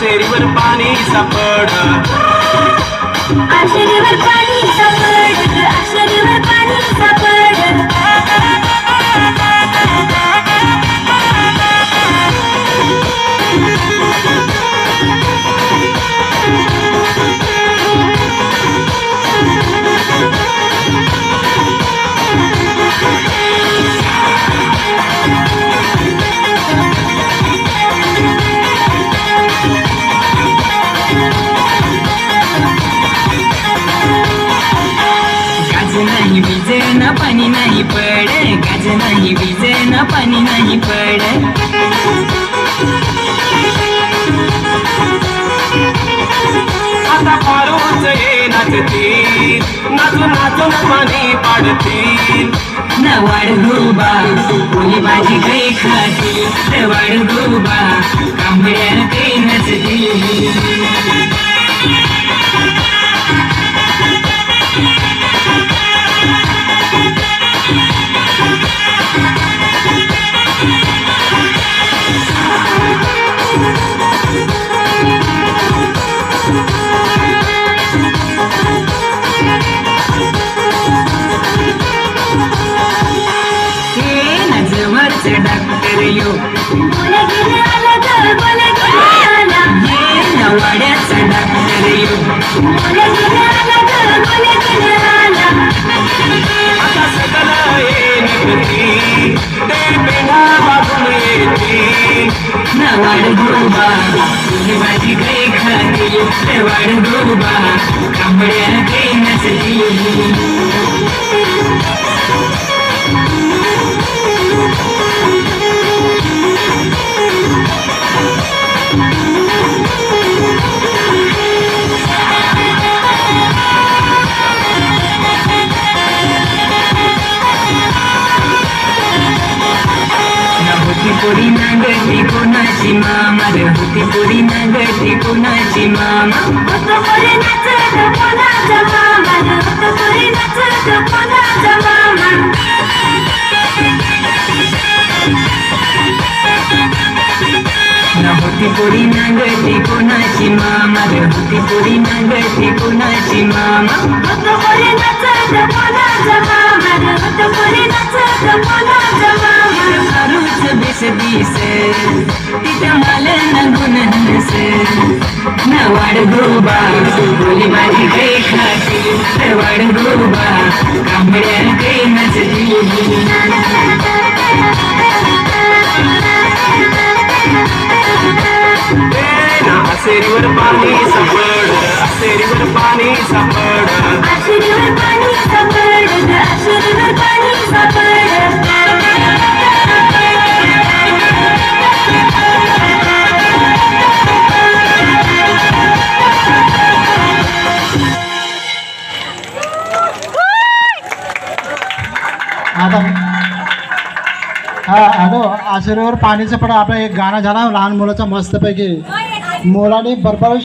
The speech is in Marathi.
सापड पाणी सापड नाही वीज ना पाणी नाही पड गाज नाही वीज ना पाणी नाही पड आता पारोच ये नाचतील. नाचून नाचून पाणी पाडतील. नवाड गोबा कोणी माझी काही खातील. नवाड गोबा कांबड्यानं ते नसती हे नजवरच डॉक्टर यो बोला गोबा कोणी माझी काही खाती नवाड गोबा कांबड्या काही नसती न पोरी नागती कोणाची मामा? रे होती पोरी पोरी नाचत कोणाचा मामा ग होतं पोरी न नागती कोणाची मामा? रे होती पोरी नागती कोणाची मामा? होतं पोरी नाचत कोणाचा मामा होतं पोरी नाचत कोणाचा मामा अरूच बेस तिथे तिथं मला नगुन हस नवाड गोबा बोली माझी काही खाते नवाड गोबा कांबड्या काही नसली असेरीवर पाणी सापड असेरीवर पाणी सापड. असेरीवर पाणी सापड असेरीवर पाणी सापड. आता हा हॅलो आशीर्वाद पाणीचं पण आपलं एक गाणं झालं लहान मुलाचं मस्तपैकी. मुलाने बरोबर